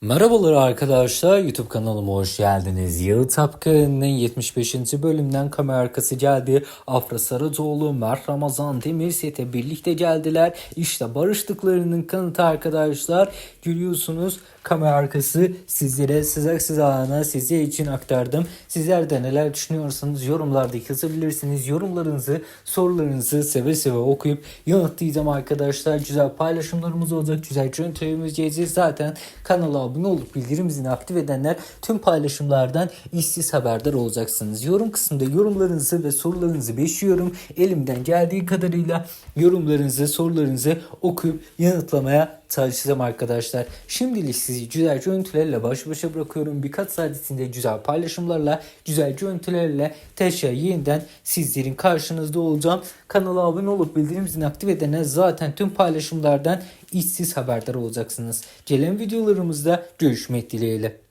Merhabalar arkadaşlar YouTube kanalıma hoş geldiniz. Yağı Tapkan'ın 75. bölümden kamera arkası geldi. Afra Sarıtoğlu, Mert Ramazan Demir sete birlikte geldiler. İşte barıştıklarının kanıtı arkadaşlar. Görüyorsunuz kamera arkası sizlere sıcak sıcağına sizler için aktardım. Sizler de neler düşünüyorsanız yorumlarda yazabilirsiniz. Yorumlarınızı, sorularınızı seve seve okuyup yanıtlayacağım arkadaşlar. Güzel paylaşımlarımız olacak. Güzel görüntülerimiz gelecek. Zaten kanala abone olup bildirim zilini aktif edenler tüm paylaşımlardan işsiz haberdar olacaksınız. Yorum kısmında yorumlarınızı ve sorularınızı beşiyorum. Elimden geldiği kadarıyla yorumlarınızı, sorularınızı okuyup yanıtlamaya çalışacağım arkadaşlar. Şimdilik sizi güzel görüntülerle baş başa bırakıyorum. Birkaç saat içinde güzel paylaşımlarla, güzel görüntülerle tekrar yeniden sizlerin karşınızda olacağım. Kanala abone olup bildirim zilini aktif edenler zaten tüm paylaşımlardan işsiz haberdar olacaksınız. Gelen videolarımızda görüşmek dileğiyle.